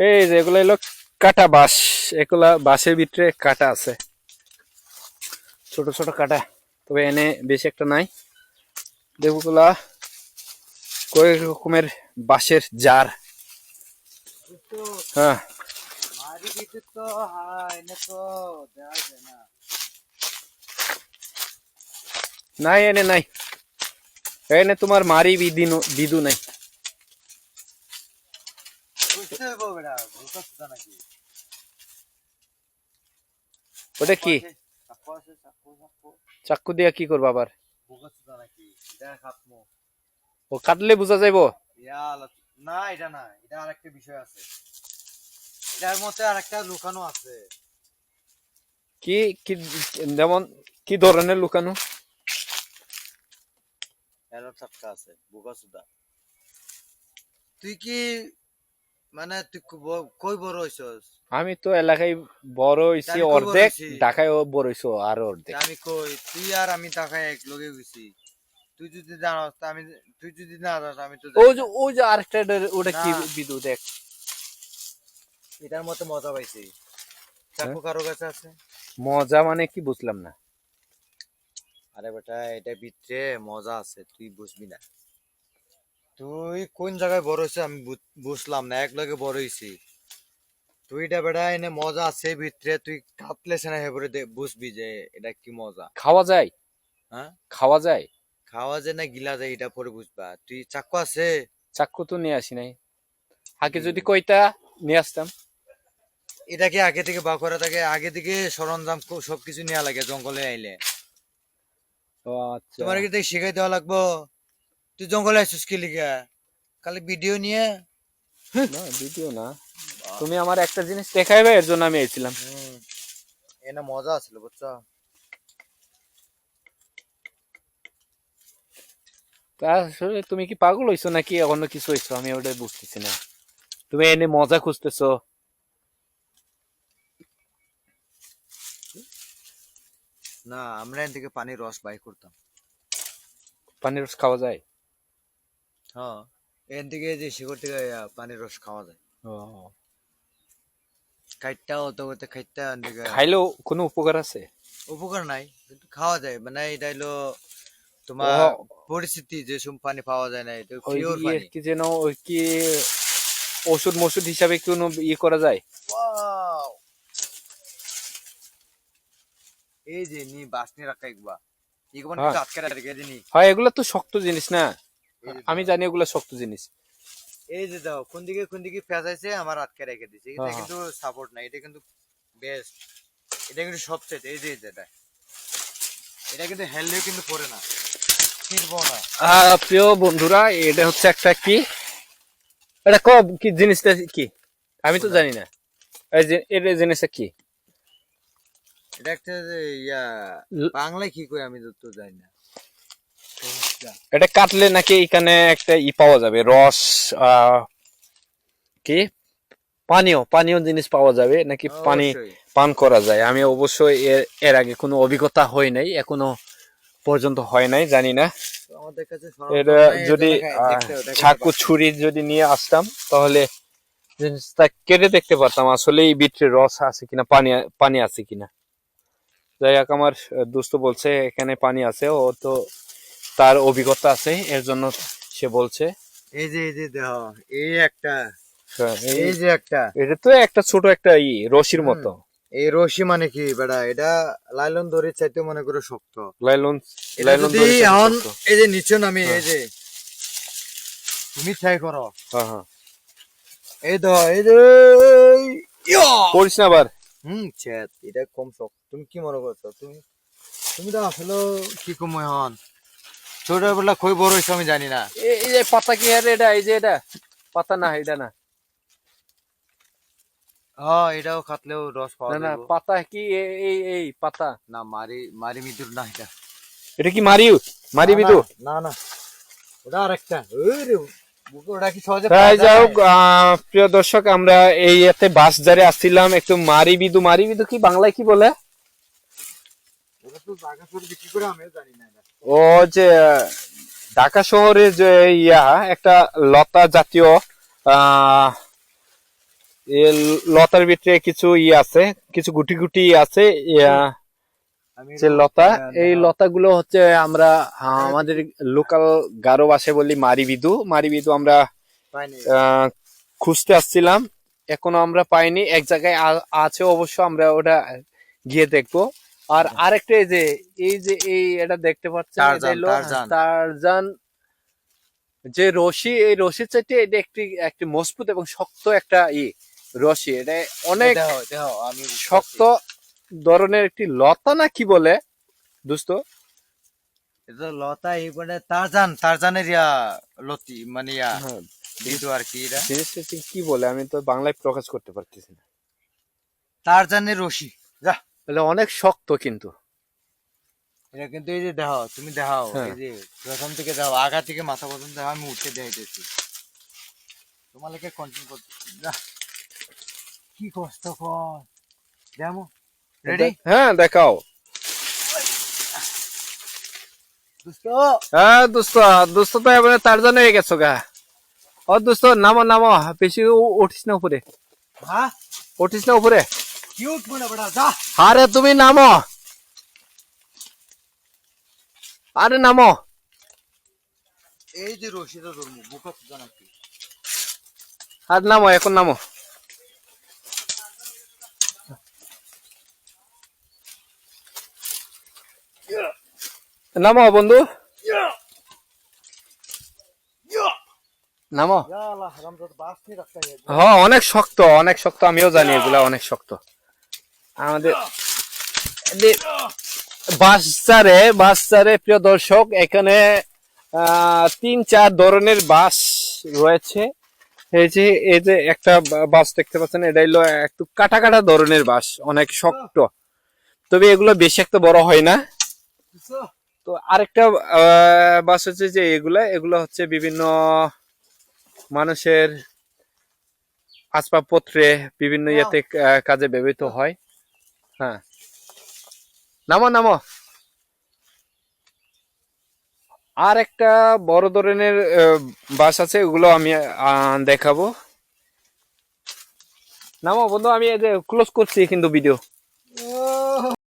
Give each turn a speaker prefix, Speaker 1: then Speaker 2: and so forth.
Speaker 1: এই যে এগুলো হলো কাটা বাঁশ। এগুলা বাঁশের ভিতরে কাটা আছে। ছোট ছোট কাটা। তবে এনে বেশি একটা নাই। দেখুগুলা কয়েক রকমের বাঁশের জার। হ্যাঁ। নাই, এনে নাই। এনে তোমার মারি বিদু নাই।
Speaker 2: নাকি?
Speaker 1: ওটা কি?
Speaker 2: চাকু
Speaker 1: দিয়া কি করব আবার? ও কাটলে বোঝা যাইবো।
Speaker 2: না এটা না এটা আরেকটা বিষয় আছে। এটার মধ্যে আরেকটা লুকানো আছে।
Speaker 1: কি কি যেমন কি ধরনের লুকানো?
Speaker 2: আছে তুই কি মানে তুই কই বড় হইছস?
Speaker 1: আমি তো এলাকায় বড় হইছি অর্ধেক ঢাকায় বড় হইছো আরও অর্ধেক।
Speaker 2: আমি কই তুই আর আমি টাকায় এক লগে গেছি। তুই যদি জানাস তা আমি তুই যদি না জানাস আমি তো জানি
Speaker 1: যে। ওই যে আরেকটা ওটা কি বিদু দেখ।
Speaker 2: এটার মতো মজা পাইছি। চাকু
Speaker 1: হ্যাঁ?
Speaker 2: কারও কাছে আছে?
Speaker 1: মজা মানে কি বুঝলাম না।
Speaker 2: আরে বেটা এটা ভিতরে মজা আছে তুই বুঝবি না। তুই কোন জায়গায় বড় হয়েছে আমি বুঝ- বুঝলাম না এক লগে বড় হয়েছি। তুই এটা বেটা এনে মজা আছে ভিতরে তুই কাটলে সেনা হেবরে বুঝবি যে এটা কি মজা।
Speaker 1: খাওয়া যায়?
Speaker 2: হ্যাঁ?
Speaker 1: খাওয়া যায়?
Speaker 2: খাওয়া যায় না গিলা যায় এটা পরে বুঝবা। তুই চাকু আছে?
Speaker 1: চাক্কু তো নিয়ে আসি নাই। আগে যদি কইতা নিয়ে আসতাম।
Speaker 2: এটাকে আগে থেকে বা করা থাকে? আগে থেকে সরঞ্জাম সবকিছু নেওয়া লাগে জঙ্গলে আইলে।
Speaker 1: আচ্ছা।
Speaker 2: তোমার কি শিখাই দেওয়া লাগবো? তুই জঙ্গলে আসছিস কি লিগা? খালি ভিডিও নিয়ে?
Speaker 1: না ভিডিও না। তুমি আমার একটা জিনিস দেখাইবে এর জন্য আমি এসেছিলাম
Speaker 2: এনে মজা আছিল বুঝছ?
Speaker 1: তা আসলে তুমি কি পাগল হইছো নাকি? অন্য কিছু হইছো আমি ওটা বুঝতেছি না। তুমি এনে মজা খুঁজতেছো।
Speaker 2: না আমরা এন থেকে পানির রস বাই করতাম।
Speaker 1: পানির রস খাওয়া যায়?
Speaker 2: হ্যাঁ। এন থেকে যে শিকড় থেকে পানির রস খাওয়া যায়। খাইটা অত করতে খাইটা
Speaker 1: খাইলেও কোনো উপকার আছে?
Speaker 2: উপকার নাই কিন্তু খাওয়া যায়। মানে এটা হলো তোমার পরিস্থিতি যে সব পানি পাওয়া যায় না এটা পিওর
Speaker 1: ইয়ে
Speaker 2: পানি।
Speaker 1: কি যেন ওই কি ওষুধ মষুদ হিসাবে কোনো ইয়ে করা যায়?
Speaker 2: এই যে নি বাসনি রাখা একবা এগুলো
Speaker 1: হ্যাঁ।
Speaker 2: আটকে রেখে দিনি
Speaker 1: হয় এগুলো তো শক্ত জিনিস না? আমি জানি এগুলো শক্ত জিনিস।
Speaker 2: এই যে দাও কোন দিকে কোন দিকে ফেসাইছে আমার আটকে রেখে দিছে। এটা
Speaker 1: হ্যাঁ,
Speaker 2: কিন্তু সাপোর্ট না এটা কিন্তু বেস্ট এটা কিন্তু সবচেয়ে এই যে যেটা এটা। কিন্তু হেললেও কিন্তু পড়ে না।
Speaker 1: প্রিয় বন্ধুরা এটা হচ্ছে একটা কি? এটা কব কি জিনিসটা কি? আমি তো জানি না। এটা জিনিসটা কি?
Speaker 2: এটা একটা যে ইয়া বাংলায় কি কই আমি তো জানি না।
Speaker 1: এটা কাটলে নাকি এখানে একটা ই পাওয়া যাবে রস কি? পানীয় পানীয় জিনিস পাওয়া যাবে নাকি পানি। পান করা যায়। আমি অবশ্যই এর এর আগে কোনো অভিজ্ঞতা হয় নাই এখনও পর্যন্ত হয় নাই জানি না। এটা যদি চাকু ছুরি যদি নিয়ে আসতাম তাহলে জিনিসটা কেটে দেখতে পারতাম আসলে এই ভিতরে রস আছে কিনা পানি পানি আছে কিনা। যাই হোক আমার দুস্থ বলছে এখানে পানি আছে ও তো তার অভিজ্ঞতা আছে এর জন্য সে বলছে।
Speaker 2: এই যে এই যে দেহ এই একটা
Speaker 1: হ্যাঁ, এই-
Speaker 2: যে একটা।
Speaker 1: এটা তো একটা ছোট একটা ই রশির মতো।
Speaker 2: এই রশি মানে কি বেটা? এটা লাইলন দড়ির চাইতে মনে করে শক্ত।
Speaker 1: লাইলন লাইলন সাথে
Speaker 2: এখন এই যে নিচে নামি
Speaker 1: হ্যাঁ।
Speaker 2: এই যে তুমি ট্রাই করো।
Speaker 1: হ্যাঁ হ্যাঁ।
Speaker 2: এই তো এই যে!
Speaker 1: করিস না আবার।
Speaker 2: হুম ছেদ এটা কম শক্ত। তুমি কি মনে করছ? তুমি তুমি তো আসলে কি কম এখন? ছোটবেলা কই বড় আমি জানি না।
Speaker 1: এই যে পাতা কি আরে এটা এই যে এটা? পাতা না এটা না।
Speaker 2: হ্যাঁ এটাও খাতলেও রস পাওয়া
Speaker 1: না না পাতা কি এই এই পাতা?
Speaker 2: না মারি মারি মিদুর না এটা।
Speaker 1: এটা কি মারিউ? মারি বিদু
Speaker 2: না না ওটা আরেকটা। ওই রে বুকে ওটা কি সহজে
Speaker 1: তাই
Speaker 2: পাওয়া
Speaker 1: যাই
Speaker 2: যায়?
Speaker 1: হোক আহ, প্রিয় দর্শক আমরা এই এতে বাস যারে আসছিলাম একটু মারি বিদু মারি বিদু কি বাংলায় কি বলে?
Speaker 2: ওটা তো জায়গা করে বিক্রি করে আমিও জানি না এটা।
Speaker 1: ও যে ঢাকা শহরে যে ইয়া একটা লতা জাতীয় আহ লতার ভিতরে কিছু ই আছে কিছু গুটি গুটি আছে ইয়া, যে লতা এই। লতাগুলো হচ্ছে আমরা আমাদের লোকাল গারো ভাষায় বলি মারিবিদু। মারিবিদু আমরা খুঁজতে আসছিলাম। এখনও আমরা পাইনি। এক জায়গায় আছে অবশ্য আমরা ওটা গিয়ে দেখব। আর আরেকটা এই যে এই যে এই এটা দেখতে পাচ্ছেন যে রশি এই রশির চাইতে এটা একটি একটি মজবুত এবং শক্ত একটা ই রশি। এটা অনেক শক্ত ধরনের একটি লতা না কি বলে দোস্ত?
Speaker 2: এটা লতা এই মানে তারজান তারজানের ইয়া লতি মানে ইয়া
Speaker 1: হ্যাঁ,
Speaker 2: বিদু আর কি এটা।
Speaker 1: জিনিসটা কি বলে আমি তো বাংলায় প্রকাশ করতে পারতেছি না।
Speaker 2: তারজানের রশি যা।
Speaker 1: তাহলে অনেক শক্ত কিন্তু।
Speaker 2: এটা কিন্তু এই যে দেখাও তুমি দেখাও
Speaker 1: হ্যাঁ।
Speaker 2: এই যে প্রথম থেকে দেখাও আগা থেকে মাথা পর্যন্ত দেখাও আমি উঠে দেখাইতেছি। তোমার কন্টিনিউ করতেছি যা কি কষ্ট কর। দেখো রেডি
Speaker 1: হ্যাঁ দেখাও।
Speaker 2: দোস্ত
Speaker 1: হ্যাঁ দোস্ত দোস্ত তো এবারে তার জন্য হয়ে গেছো গা। ও দোস্ত নামো নামো। বেশি উঠিস না উপরে।
Speaker 2: হ্যাঁ?
Speaker 1: উঠিস না উপরে।
Speaker 2: কি উঠবো না বেটা যা
Speaker 1: আরে তুমি নামো। আরে নামো।
Speaker 2: এই যে রশিটা ধরবো বুকা জানা কি।
Speaker 1: আর নামো এখন নামো। নামো বন্ধু। নামো। হ্যাঁ অনেক শক্ত অনেক শক্ত আমিও জানি এগুলা অনেক শক্ত। আমাদের বাসচারে বাসচারে প্রিয় দর্শক এখানে আহ, তিন চার ধরনের বাস রয়েছে। এই যে এই যে একটা বাস দেখতে পাচ্ছেন এটা হলো একটু কাটা কাটা ধরনের বাস অনেক শক্ত। তবে এগুলো বেশি একটা বড় হয় না। তো আরেকটা বাস হচ্ছে যে এগুলা এগুলো হচ্ছে বিভিন্ন মানুষের আসবাবপত্রে বিভিন্ন ইয়েতে কাজে ব্যবহৃত হয়। হ্যাঁ। নামো নামো। আর একটা বড় ধরনের বাস আছে, ওগুলো আমি দেখাবো। নামো বন্ধু, আমি ক্লোজ করছি কিন্তু ভিডিও